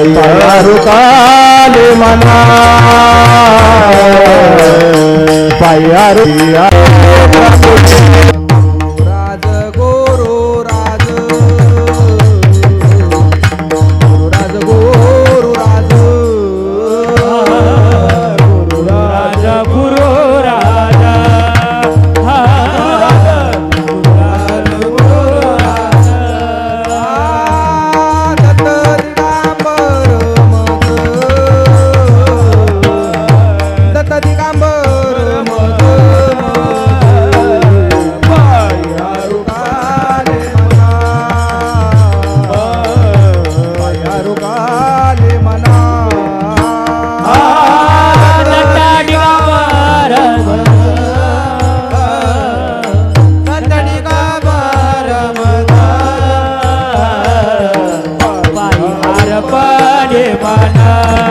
पायारू काले मना. पायारू pale mana